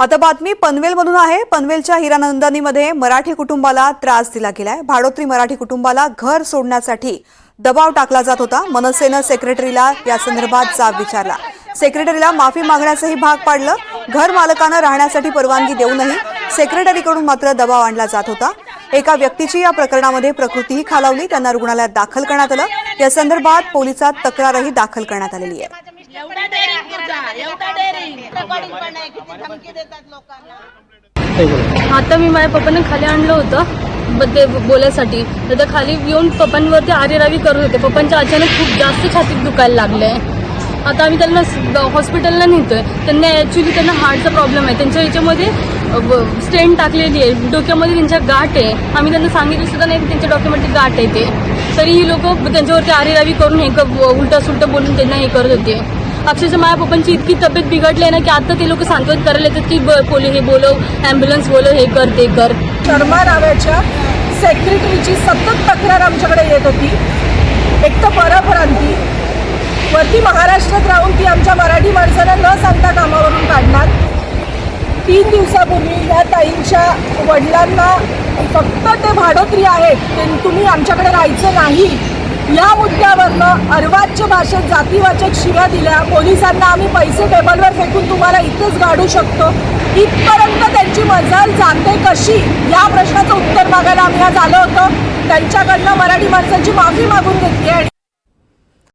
आता बातमी पनवेलमधून आहे. पनवेलच्या हिरानंदानीमध्ये मराठी कुटुंबाला त्रास दिला गेलाय. भाडोत्री मराठी कुटुंबाला घर सोडण्यासाठी दबाव टाकला जात होता. मनसेनं सेक्रेटरीला या संदर्भात जाब विचारला. सेक्रेटरीला माफी मागण्याचंही भाग पाडलं. घर मालकानं राहण्यासाठी परवानगी देऊनही सेक्रेटरीकडून मात्र दबाव आणला जात होता. एका व्यक्तीची या प्रकरणामध्ये प्रकृतीही खालावली. त्यांना रुग्णालयात दाखल करण्यात आलं. या संदर्भात पोलिसात तक्रारही दाखल करण्यात आलेली आहे. रेकॉर्डिंग पण आहे किती धमकी देतात लोकांना. आता मी माझ्या पप्पांना खाली आणलं होतं ब- ते बोलायसाठी. तर ते खाली येऊन पप्पांवरती आरेरावी करत होते. पप्पांच्या अचानक खूप जास्त छातीत दुखायला लागले आता आम्ही त्यांना हॉस्पिटलला नेतोय. त्यांना ॲक्च्युली त्यांना हार्टचा प्रॉब्लेम आहे. त्यांच्या याच्यामध्ये स्टेन टाकलेली आहे. डोक्यामध्ये त्यांच्या गाठ आहे. आम्ही त्यांना सांगितलं सुद्धा नाही की त्यांच्या डोक्यामध्ये गाठ आहे ते. तरी ही लोक त्यांच्यावरती आरेरावी करून हे उलटा सुलटं बोलून त्यांना हे करत होते. अक्षरशः माझ्या पप्पांची इतकी तब्येत बिघडली आहे ना की आता ते लोक सांत्वन करायला येतात की ब- पोली हे बोलव ॲम्ब्युलन्स बोलव हे कर ते कर. शर्मा नावाच्या सेक्रेटरीची सतत तक्रार आमच्याकडे येत होती. एक तर परप्रांती वरती महाराष्ट्रात राहून ती आमच्या मराठी माणसाला न सांगता कामावरून काढणार. तीन दिवसापूर्वी या ताईंच्या वडिलांना फक्त ते भाडोत्री आहेत ते तुम्ही आमच्याकडे राहायचं नाही. या मुद्द्यावरनं अर्वाच्य भाषेत जातीवाचक शिव्या दिल्या. पोलिसांना आम्ही पैसे टेबलवर फेकून तुम्हाला इथेच गाडू शकतो. इथपर्यंत त्यांची मजल जाते कशी? या प्रश्नाचं उत्तर मागायला आम्ही आज आलो होतो. त्यांच्याकडनं मराठी माणसांची माफी मागून घेतली आणि